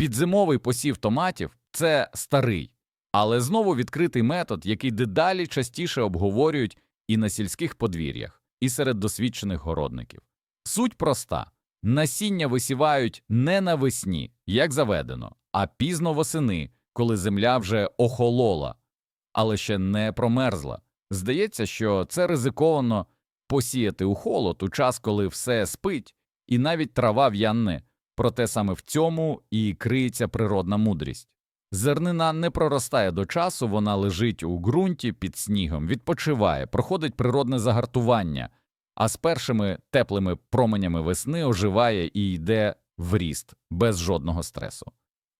Підзимовий посів томатів це старий, але знову відкритий метод, який дедалі частіше обговорюють і на сільських подвір'ях, і серед досвідчених городників. Суть проста: насіння висівають не навесні, як заведено, а пізно восени, коли земля вже охолола, але ще не промерзла. Здається, що це ризиковано посіяти у холод у час, коли все спить, і навіть трава в'янне. Проте саме в цьому і криється природна мудрість. Зернина не проростає до часу, вона лежить у ґрунті під снігом, відпочиває, проходить природне загартування, а з першими теплими променями весни оживає і йде в ріст без жодного стресу.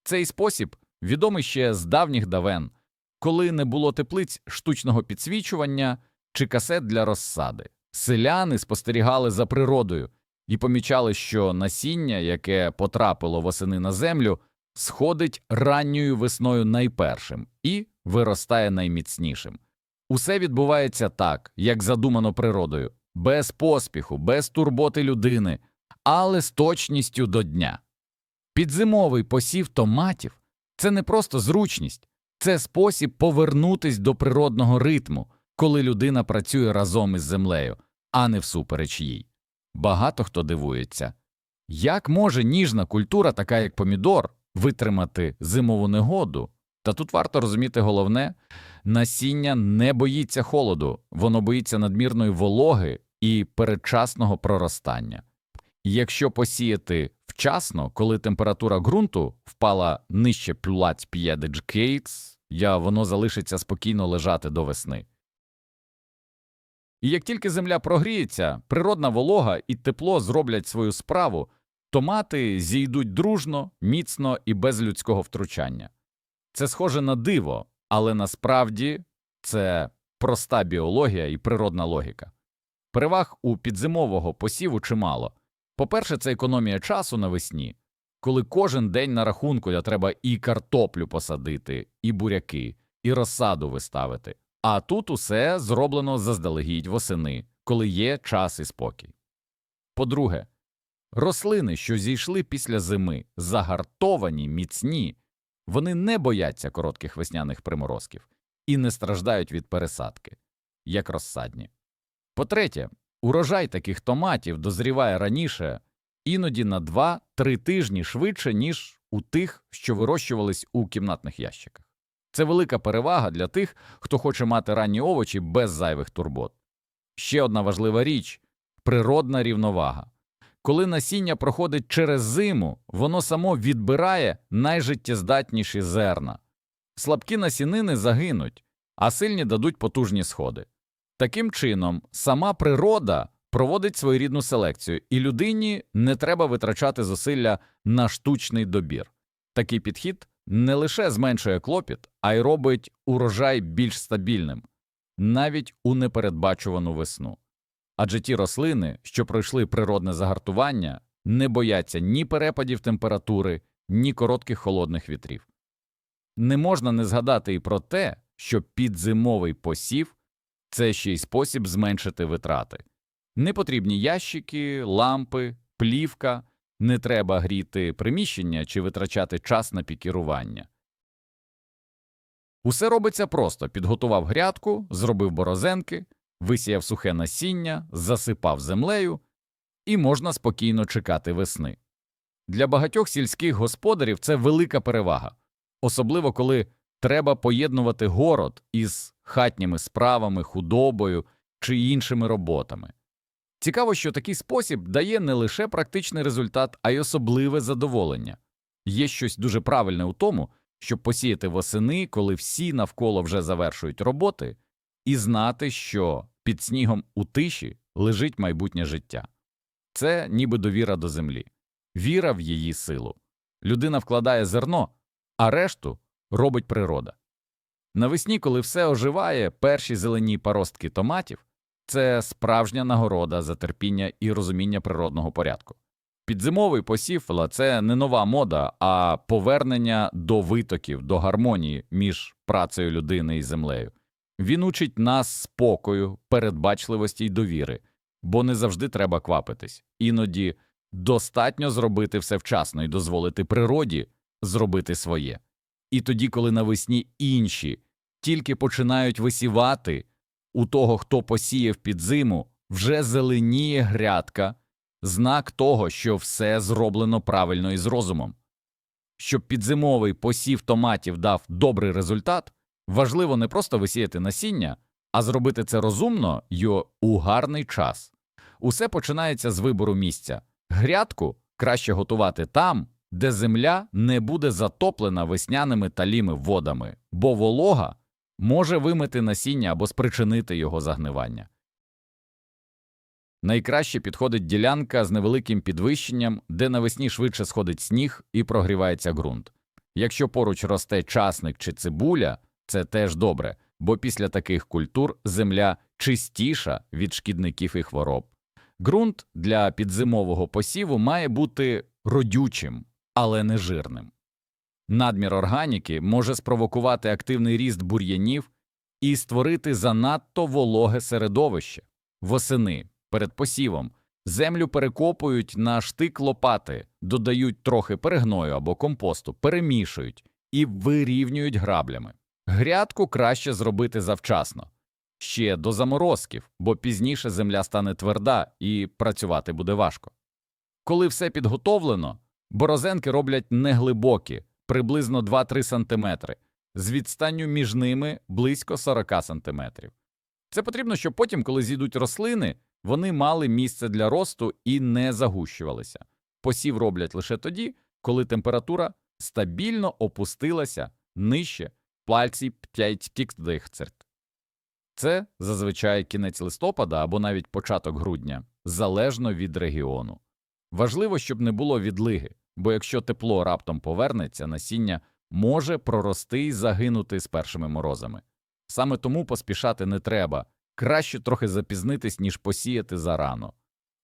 Цей спосіб відомий ще з давніх давен, коли не було теплиць штучного підсвічування чи касет для розсади. Селяни спостерігали за природою і помічали, що насіння, яке потрапило восени на землю, сходить ранньою весною найпершим і виростає найміцнішим. Усе відбувається так, як задумано природою, без поспіху, без турботи людини, але з точністю до дня. Підзимовий посів томатів це не просто зручність, це спосіб повернутись до природного ритму, коли людина працює разом із землею, а не всупереч їй. Багато хто дивується, як може ніжна культура, така як помідор, витримати зимову негоду? Та тут варто розуміти головне насіння не боїться холоду, воно боїться надмірної вологи і передчасного проростання. Якщо посіяти вчасно, коли температура ґрунту впала нижче 5 Гейтс, я воно залишиться спокійно лежати до весни. І як тільки земля прогріється, природна волога і тепло зроблять свою справу, томати зійдуть дружно, міцно і без людського втручання. Це схоже на диво, але насправді це проста біологія і природна логіка. Переваг у підзимового посіву чимало. По-перше, це економія часу навесні, коли кожен день на рахунку де треба і картоплю посадити, і буряки, і розсаду виставити. А тут усе зроблено заздалегідь восени, коли є час і спокій. По-друге, рослини, що зійшли після зими, загартовані, міцні, вони не бояться коротких весняних приморозків і не страждають від пересадки, як розсадні. По-третє, урожай таких томатів дозріває раніше, іноді на 2-3 тижні швидше, ніж у тих, що вирощувались у кімнатних ящиках. Це велика перевага для тих, хто хоче мати ранні овочі без зайвих турбот. Ще одна важлива річ природна рівновага. Коли насіння проходить через зиму, воно само відбирає найжиттєздатніші зерна. Слабкі насінини загинуть, а сильні дадуть потужні сходи. Таким чином, сама природа проводить своєрідну селекцію, і людині не треба витрачати зусилля на штучний добір. Такий підхід не лише зменшує клопіт, а й робить урожай більш стабільним, навіть у непередбачувану весну. Адже ті рослини, що пройшли природне загартування, не бояться ні перепадів температури, ні коротких холодних вітрів. Не можна не згадати і про те, що підзимовий посів це ще й спосіб зменшити витрати. Непотрібні ящики, лампи, плівка, не треба гріти приміщення чи витрачати час на пікірування. Усе робиться просто підготував грядку, зробив борозенки, висіяв сухе насіння, засипав землею, і можна спокійно чекати весни. Для багатьох сільських господарів це велика перевага, особливо коли треба поєднувати город із хатніми справами, худобою чи іншими роботами. Цікаво, що такий спосіб дає не лише практичний результат, а й особливе задоволення. Є щось дуже правильне у тому, щоб посіяти восени, коли всі навколо вже завершують роботи, і знати, що під снігом у тиші лежить майбутнє життя. Це ніби довіра до землі, віра в її силу. Людина вкладає зерно, а решту робить природа. Навесні, коли все оживає, перші зелені паростки томатів це справжня нагорода за терпіння і розуміння природного порядку. Підзимовий посів – це не нова мода, а повернення до витоків, до гармонії між працею людини і землею. Він учить нас спокою, передбачливості й довіри, бо не завжди треба квапитись. Іноді достатньо зробити все вчасно і дозволити природі зробити своє. І тоді, коли навесні інші тільки починають висівати, у того, хто посіяв під зиму, вже зеленіє грядка, знак того, що все зроблено правильно і з розумом. Щоб підзимовий посів томатів дав добрий результат, важливо не просто висіяти насіння, а зробити це розумно й у гарний час. Усе починається з вибору місця. Грядку краще готувати там, де земля не буде затоплена весняними таліми водами, бо волога може вимити насіння або спричинити його загнивання. Найкраще підходить ділянка з невеликим підвищенням, де навесні швидше сходить сніг і прогрівається ґрунт. Якщо поруч росте часник чи цибуля, це теж добре, бо після таких культур земля чистіша від шкідників і хвороб. Ґрунт для підзимового посіву має бути родючим, але не жирним. Надмір органіки може спровокувати активний ріст бур'янів і створити занадто вологе середовище. Восени перед посівом землю перекопують на штик лопати, додають трохи перегною або компосту, перемішують і вирівнюють граблями. Грядку краще зробити завчасно, ще до заморозків, бо пізніше земля стане тверда і працювати буде важко. Коли все підготовлено, борозенки роблять неглибокі, приблизно 2-3 см, з відстанню між ними близько 40 см. Це потрібно, щоб потім, коли зійдуть рослини, вони мали місце для росту і не загущувалися. Посів роблять лише тоді, коли температура стабільно опустилася нижче пальці 5 тікдихцерт. Це зазвичай кінець листопада або навіть початок грудня, залежно від регіону. Важливо, щоб не було відлиги, бо якщо тепло раптом повернеться, насіння може прорости і загинути з першими морозами. Саме тому поспішати не треба, краще трохи запізнитись, ніж посіяти зарано.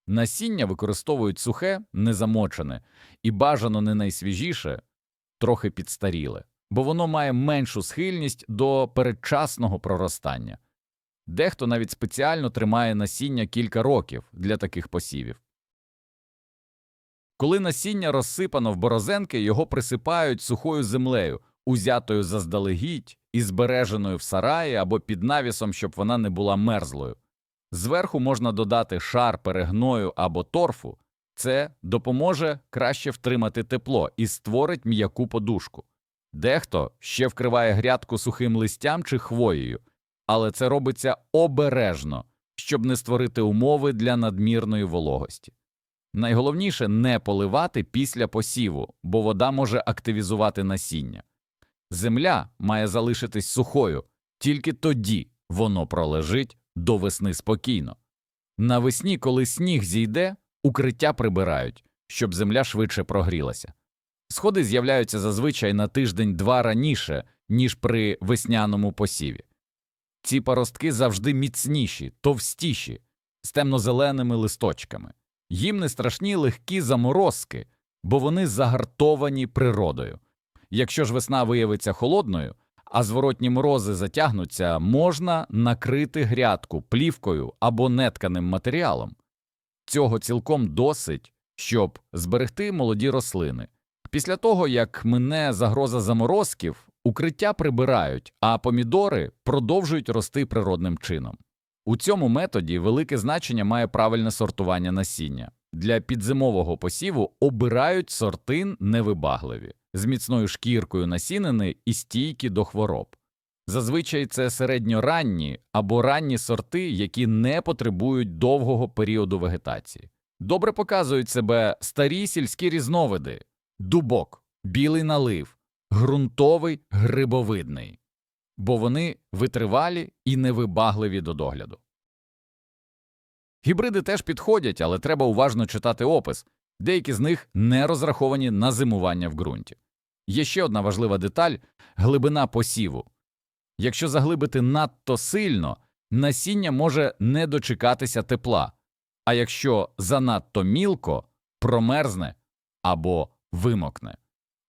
Насіння використовують сухе, незамочене і бажано не найсвіжіше, трохи підстаріле, бо воно має меншу схильність до передчасного проростання. Дехто навіть спеціально тримає насіння кілька років для таких посівів. Коли насіння розсипано в борозенки, його присипають сухою землею, узятою заздалегідь і збереженою в сараї або під навісом, щоб вона не була мерзлою. Зверху можна додати шар перегною або торфу, це допоможе краще втримати тепло і створить м'яку подушку. Дехто ще вкриває грядку сухим листям чи хвоєю, але це робиться обережно, щоб не створити умови для надмірної вологості. Найголовніше не поливати після посіву, бо вода може активізувати насіння. Земля має залишитись сухою, тільки тоді воно пролежить до весни спокійно. Навесні, коли сніг зійде, укриття прибирають, щоб земля швидше прогрілася. Сходи з'являються зазвичай на тиждень-два раніше, ніж при весняному посіві. Ці паростки завжди міцніші, товстіші, з темно-зеленими листочками. Їм не страшні легкі заморозки, бо вони загартовані природою. Якщо ж весна виявиться холодною, а зворотні морози затягнуться, можна накрити грядку плівкою або нетканим матеріалом. Цього цілком досить, щоб зберегти молоді рослини. Після того, як мине загроза заморозків, укриття прибирають, а помідори продовжують рости природним чином. У цьому методі велике значення має правильне сортування насіння. Для підзимового посіву обирають сорти невибагливі, з міцною шкіркою насінини і стійкі до хвороб. Зазвичай це середньоранні або ранні сорти, які не потребують довгого періоду вегетації. Добре показують себе старі сільські різновиди дубок, білий налив, ґрунтовий грибовидний, бо вони витривалі і невибагливі до догляду. Гібриди теж підходять, але треба уважно читати опис. Деякі з них не розраховані на зимування в ґрунті. Є ще одна важлива деталь глибина посіву. Якщо заглибити надто сильно, насіння може не дочекатися тепла, а якщо занадто мілко, промерзне або вимокне.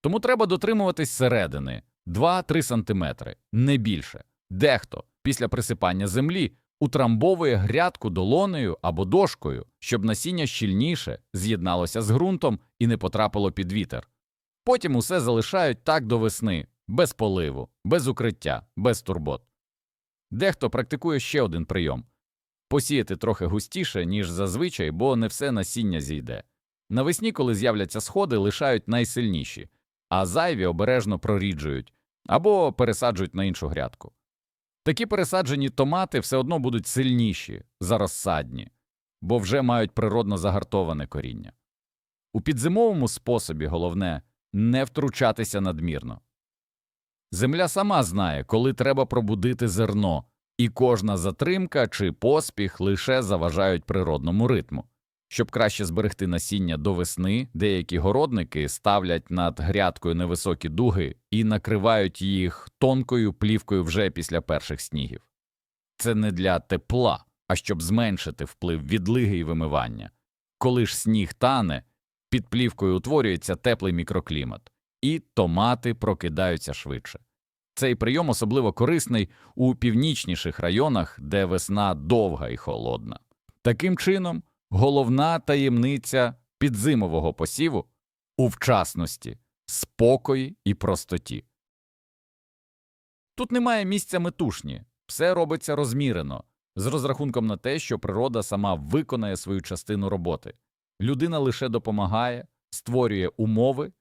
Тому треба дотримуватись середини 2-3 см, не більше. Дехто після присипання землі утрамбовує грядку долонею або дошкою, щоб насіння щільніше з'єдналося з ґрунтом і не потрапило під вітер. Потім усе залишають так до весни, без поливу, без укриття, без турбот. Дехто практикує ще один прийом посіяти трохи густіше, ніж зазвичай, бо не все насіння зійде. Навесні, коли з'являться сходи, лишають найсильніші, а зайві обережно проріджують або пересаджують на іншу грядку. Такі пересаджені томати все одно будуть сильніші за розсадні, бо вже мають природно загартоване коріння. У підзимовому способі головне не втручатися надмірно. Земля сама знає, коли треба пробудити зерно, і кожна затримка чи поспіх лише заважають природному ритму. Щоб краще зберегти насіння до весни, деякі городники ставлять над грядкою невисокі дуги і накривають їх тонкою плівкою вже після перших снігів. Це не для тепла, а щоб зменшити вплив відлиги і вимивання. Коли ж сніг тане, під плівкою утворюється теплий мікроклімат, і томати прокидаються швидше. Цей прийом особливо корисний у північніших районах, де весна довга і холодна. Таким чином, головна таємниця підзимового посіву у вчасності, спокої і простоті. Тут немає місця метушні, все робиться розмірено, з розрахунком на те, що природа сама виконає свою частину роботи. Людина лише допомагає, створює умови,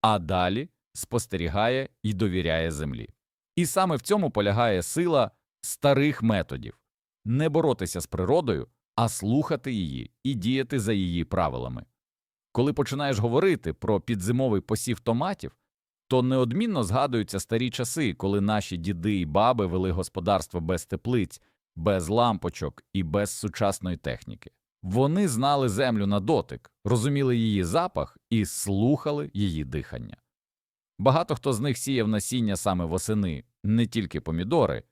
а далі спостерігає і довіряє землі. І саме в цьому полягає сила старих методів не боротися з природою, а слухати її і діяти за її правилами. Коли починаєш говорити про підзимовий посів томатів, то неодмінно згадуються старі часи, коли наші діди і баби вели господарство без теплиць, без лампочок і без сучасної техніки. Вони знали землю на дотик, розуміли її запах і слухали її дихання. Багато хто з них сіяв насіння саме восени, не тільки помідори,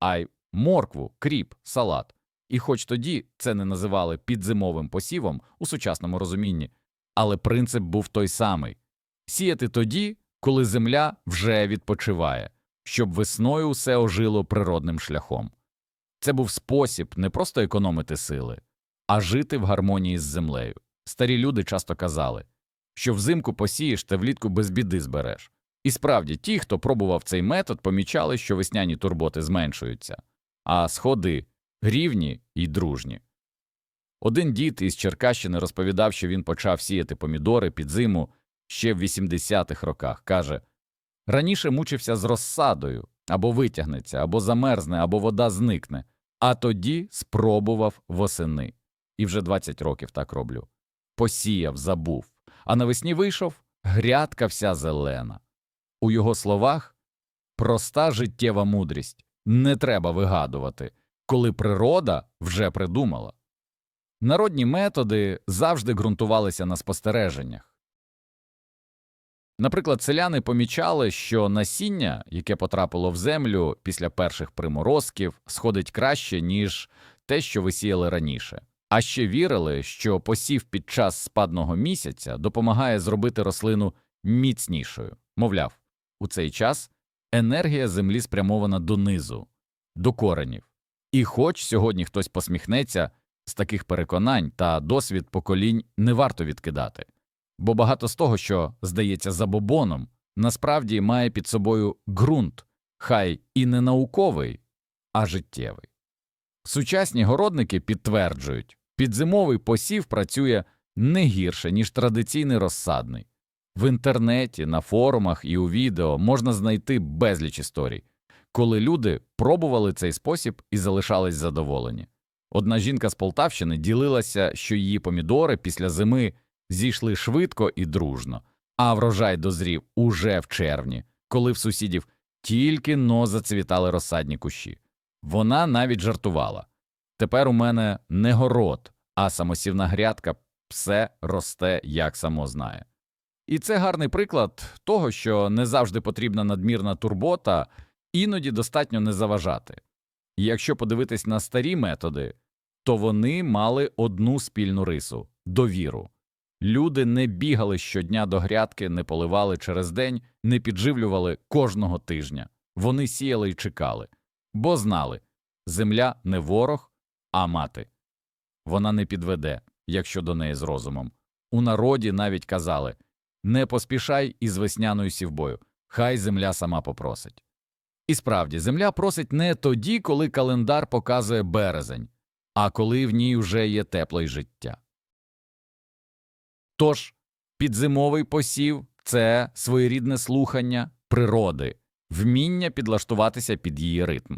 а й моркву, кріп, салат. І хоч тоді це не називали підзимовим посівом у сучасному розумінні, але принцип був той самий сіяти тоді, коли земля вже відпочиває, щоб весною усе ожило природним шляхом. Це був спосіб не просто економити сили, а жити в гармонії з землею. Старі люди часто казали, що взимку посієш та влітку без біди збереш. І справді, ті, хто пробував цей метод, помічали, що весняні турботи зменшуються, а сходи рівні і дружні. Один дід із Черкащини розповідав, що він почав сіяти помідори під зиму ще в 80-х роках. Каже раніше мучився з розсадою або витягнеться, або замерзне, або вода зникне, а тоді спробував восени. І вже 20 років так роблю. Посіяв, забув, а навесні вийшов грядка вся зелена. У його словах проста життєва мудрість не треба вигадувати, коли природа вже придумала. Народні методи завжди ґрунтувалися на спостереженнях. Наприклад, селяни помічали, що насіння, яке потрапило в землю після перших приморозків, сходить краще, ніж те, що висіяли раніше, а ще вірили, що посів під час спадного місяця допомагає зробити рослину міцнішою. Мовляв, у цей час енергія землі спрямована донизу, до коренів. І хоч сьогодні хтось посміхнеться з таких переконань та досвід поколінь не варто відкидати, бо багато з того, що здається забобоном, насправді має під собою ґрунт, хай і не науковий, а життєвий. Сучасні городники підтверджують, підзимовий посів працює не гірше, ніж традиційний розсадний. В інтернеті, на форумах і у відео можна знайти безліч історій, коли люди пробували цей спосіб і залишались задоволені. Одна жінка з Полтавщини ділилася, що її помідори після зими зійшли швидко і дружно, а врожай дозрів уже в червні, коли в сусідів тільки но зацвітали розсадні кущі. Вона навіть жартувала тепер у мене не город, а самосівна грядка все росте, як само знає. І це гарний приклад того, що не завжди потрібна надмірна турбота, іноді достатньо не заважати. І якщо подивитись на старі методи, то вони мали одну спільну рису довіру. Люди не бігали щодня до грядки, не поливали через день, не підживлювали кожного тижня. Вони сіяли і чекали, бо знали земля не ворог, а мати. Вона не підведе, якщо до неї з розумом. У народі навіть казали Не поспішай із весняною сівбою, хай земля сама попросить. І справді, земля просить не тоді, коли календар показує березень, а коли в ній вже є тепло й життя. Тож, підзимовий посів це своєрідне слухання природи, вміння підлаштуватися під її ритм.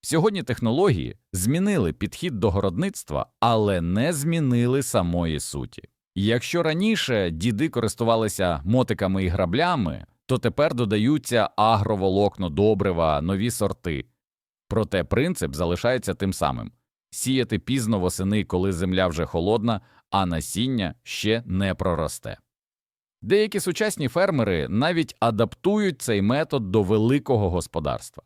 Сьогодні технології змінили підхід до городництва, але не змінили самої суті. Якщо раніше діди користувалися мотиками і граблями, то тепер додаються агроволокно, добрива, нові сорти. Проте принцип залишається тим самим сіяти пізно восени, коли земля вже холодна, а насіння ще не проросте. Деякі сучасні фермери навіть адаптують цей метод до великого господарства.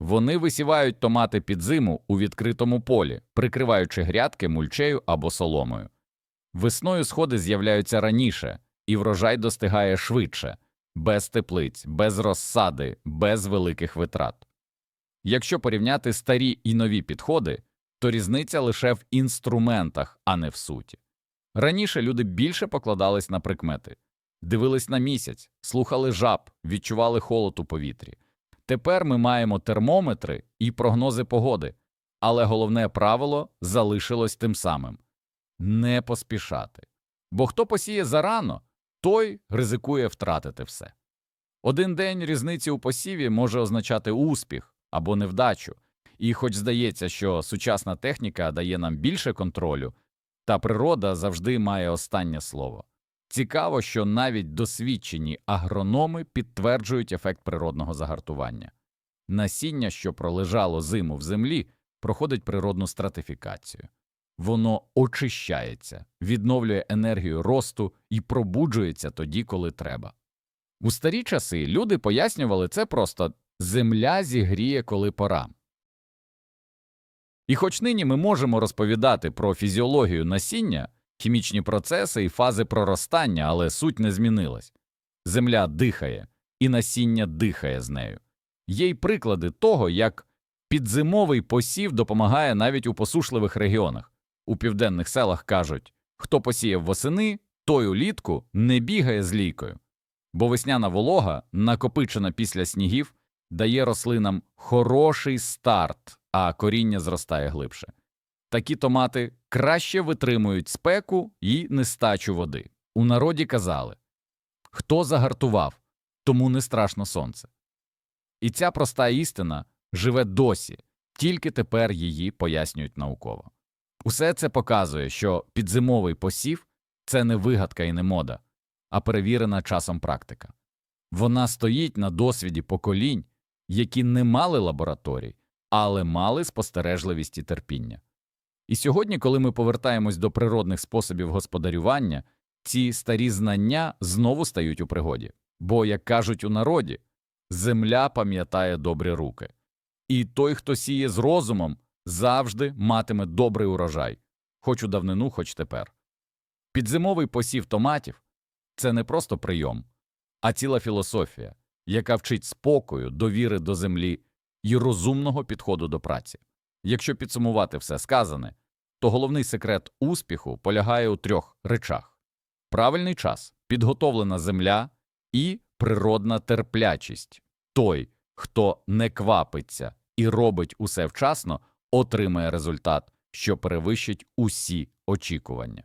Вони висівають томати під зиму у відкритому полі, прикриваючи грядки мульчею або соломою. Весною сходи з'являються раніше, і врожай достигає швидше, без теплиць, без розсади, без великих витрат. Якщо порівняти старі і нові підходи, то різниця лише в інструментах, а не в суті. Раніше люди більше покладались на прикмети, дивились на місяць, слухали жаб, відчували холод у повітрі. Тепер ми маємо термометри і прогнози погоди, але головне правило залишилось тим самим не поспішати. Бо хто посіє зарано, той ризикує втратити все. Один день різниці у посіві може означати успіх або невдачу, і хоч здається, що сучасна техніка дає нам більше контролю, та природа завжди має останнє слово. Цікаво, що навіть досвідчені агрономи підтверджують ефект природного загартування. Насіння, що пролежало зиму в землі, проходить природну стратифікацію. Воно очищається, відновлює енергію росту і пробуджується тоді, коли треба. У старі часи люди пояснювали це просто земля зігріє, коли пора. І хоч нині ми можемо розповідати про фізіологію насіння, хімічні процеси і фази проростання, але суть не змінилась. Земля дихає, і насіння дихає з нею. Є й приклади того, як підзимовий посів допомагає навіть у посушливих регіонах. У південних селах кажуть хто посіяв восени, той улітку не бігає з лійкою, бо весняна волога, накопичена після снігів, дає рослинам хороший старт, а коріння зростає глибше. Такі томати краще витримують спеку і нестачу води. У народі казали хто загартував, тому не страшно сонце. І ця проста істина живе досі, тільки тепер її пояснюють науково. Усе це показує, що підзимовий посів це не вигадка і не мода, а перевірена часом практика. Вона стоїть на досвіді поколінь, які не мали лабораторій, але мали спостережливість і терпіння. І сьогодні, коли ми повертаємось до природних способів господарювання, ці старі знання знову стають у пригоді. Бо, як кажуть у народі, земля пам'ятає добрі руки, і той, хто сіє з розумом, завжди матиме добрий урожай, хоч у давнину, хоч тепер. Підзимовий посів томатів це не просто прийом, а ціла філософія, яка вчить спокою, довіри до землі і розумного підходу до праці. Якщо підсумувати все сказане, то головний секрет успіху полягає у трьох речах: правильний час, підготовлена земля і природна терплячість. Той, хто не квапиться і робить усе вчасно, отримає результат, що перевищить усі очікування.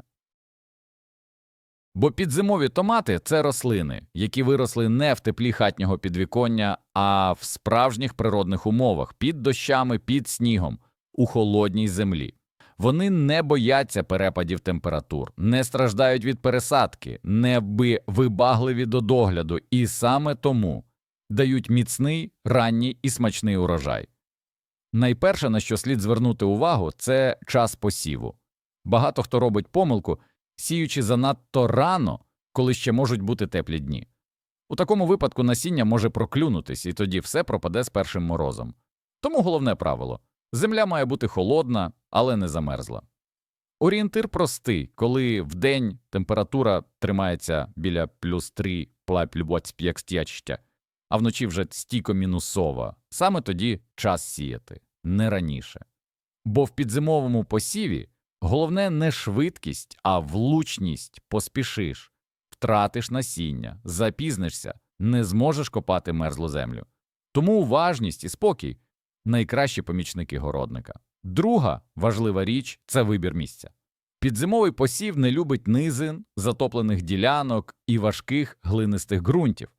Бо підзимові томати це рослини, які виросли не в теплі хатнього підвіконня, а в справжніх природних умовах під дощами, під снігом, у холодній землі. Вони не бояться перепадів температур, не страждають від пересадки, не вибагливі до догляду, і саме тому дають міцний, ранній і смачний урожай. Найперше, на що слід звернути увагу, це час посіву. Багато хто робить помилку, сіючи занадто рано, коли ще можуть бути теплі дні. У такому випадку насіння може проклюнутись, і тоді все пропаде з першим морозом. Тому головне правило земля має бути холодна, але не замерзла. Орієнтир простий, коли вдень температура тримається біля плюс 3 а вночі вже стійко мінусова, саме тоді час сіяти, не раніше. Бо в підзимовому посіві головне не швидкість, а влучність поспішиш. Втратиш насіння, запізнишся, не зможеш копати мерзлу землю. Тому уважність і спокій найкращі помічники городника. Друга важлива річ це вибір місця. Підзимовий посів не любить низин, затоплених ділянок і важких глинистих ґрунтів.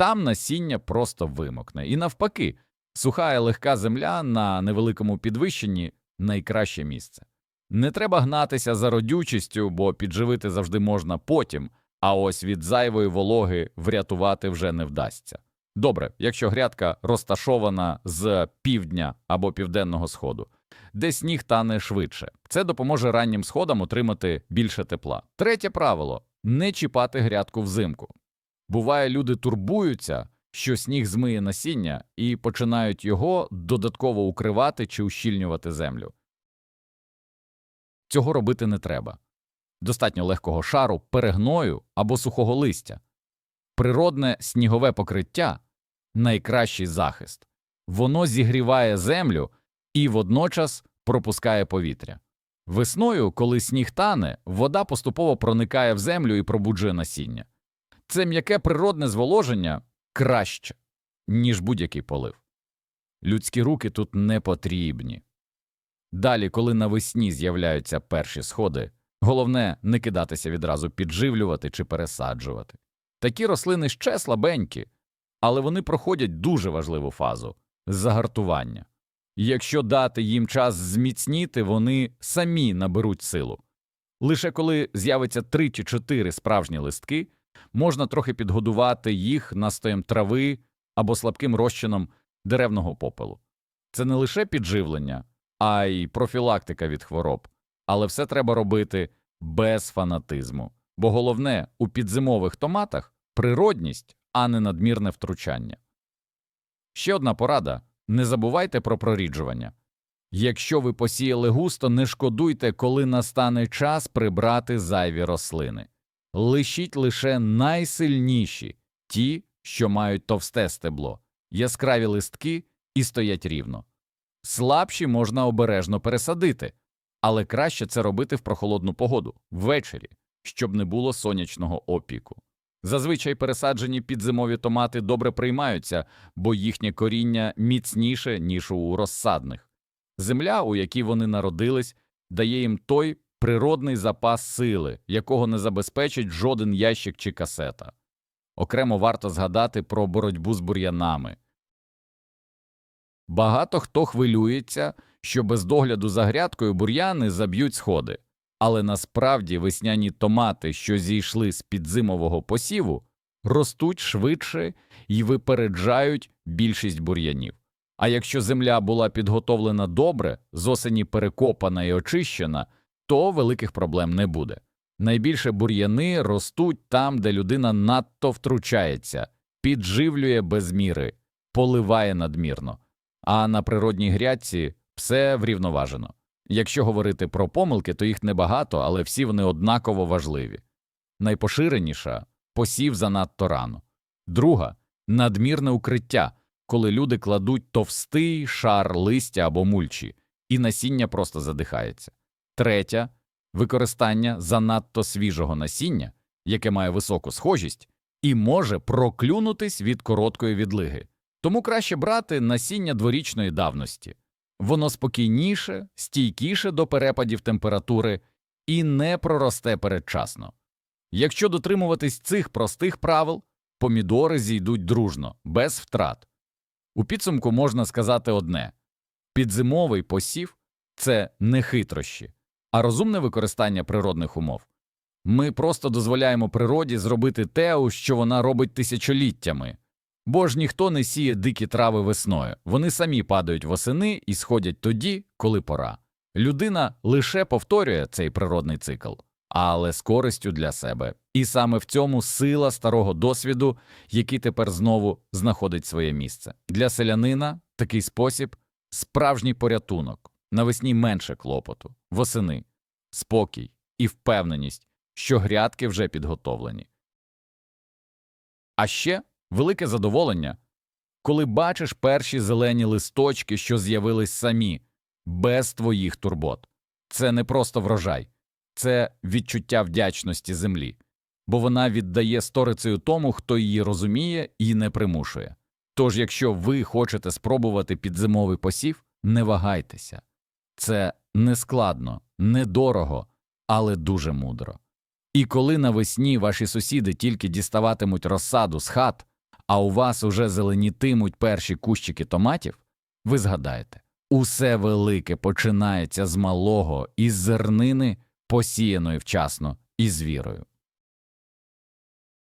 Там насіння просто вимокне. І навпаки, суха і легка земля на невеликому підвищенні найкраще місце. Не треба гнатися за родючістю, бо підживити завжди можна потім, а ось від зайвої вологи врятувати вже не вдасться. Добре, якщо грядка розташована з півдня або південного сходу, де сніг тане швидше. Це допоможе раннім сходам отримати більше тепла. Третє правило не чіпати грядку взимку. Буває, люди турбуються, що сніг змиє насіння і починають його додатково укривати чи ущільнювати землю. Цього робити не треба. Достатньо легкого шару, перегною або сухого листя. Природне снігове покриття найкращий захист. Воно зігріває землю і водночас пропускає повітря. Весною, коли сніг тане, вода поступово проникає в землю і пробуджує насіння. Це м'яке природне зволоження краще, ніж будь-який полив. Людські руки тут не потрібні. Далі, коли навесні з'являються перші сходи, головне не кидатися відразу підживлювати чи пересаджувати. Такі рослини ще слабенькі, але вони проходять дуже важливу фазу загартування. Якщо дати їм час зміцніти, вони самі наберуть силу. Лише коли з'явиться три чи чотири справжні листки, можна трохи підгодувати їх настоєм трави або слабким розчином деревного попелу. Це не лише підживлення, а й профілактика від хвороб, але все треба робити без фанатизму. Бо головне у підзимових томатах природність, а не надмірне втручання. Ще одна порада не забувайте про проріджування. Якщо ви посіяли густо, не шкодуйте, коли настане час прибрати зайві рослини. Лишіть лише найсильніші ті, що мають товсте стебло, яскраві листки і стоять рівно. Слабші можна обережно пересадити, але краще це робити в прохолодну погоду ввечері, щоб не було сонячного опіку. Зазвичай пересаджені підзимові томати добре приймаються, бо їхнє коріння міцніше, ніж у розсадних. Земля, у якій вони народились, дає їм той природний запас сили, якого не забезпечить жоден ящик чи касета. Окремо варто згадати про боротьбу з бур'янами. Багато хто хвилюється, що без догляду за грядкою бур'яни заб'ють сходи. Але насправді весняні томати, що зійшли з підзимового посіву, ростуть швидше і випереджають більшість бур'янів. А якщо земля була підготовлена добре, з осені перекопана і очищена, то великих проблем не буде. Найбільше бур'яни ростуть там, де людина надто втручається, підживлює без міри, поливає надмірно, а на природній грядці все врівноважено. Якщо говорити про помилки, то їх небагато, але всі вони однаково важливі. Найпоширеніша посів занадто рано. Друга надмірне укриття, коли люди кладуть товстий шар листя або мульчі, і насіння просто задихається. Третя використання занадто свіжого насіння, яке має високу схожість, і може проклюнутись від короткої відлиги. Тому краще брати насіння дворічної давності. Воно спокійніше, стійкіше до перепадів температури і не проросте передчасно. Якщо дотримуватись цих простих правил, помідори зійдуть дружно, без втрат. У підсумку можна сказати одне підзимовий посів це не хитрощі, а розумне використання природних умов. Ми просто дозволяємо природі зробити те, що вона робить тисячоліттями. Бо ж ніхто не сіє дикі трави весною, вони самі падають восени і сходять тоді, коли пора. Людина лише повторює цей природний цикл, але з користю для себе. І саме в цьому сила старого досвіду, який тепер знову знаходить своє місце. Для селянина такий спосіб справжній порятунок, навесні менше клопоту, восени, спокій і впевненість, що грядки вже підготовлені. А ще велике задоволення, коли бачиш перші зелені листочки, що з'явились самі, без твоїх турбот. Це не просто врожай, це відчуття вдячності землі. бо вона віддає сторицею тому, хто її розуміє і не примушує. Тож, якщо ви хочете спробувати підзимовий посів, не вагайтеся. Це нескладно, недорого, але дуже мудро. І коли навесні ваші сусіди тільки діставатимуть розсаду з хат, а у вас уже зеленітимуть перші кущики томатів, ви згадаєте, усе велике починається з малого, із зернини, посіяної вчасно і з вірою.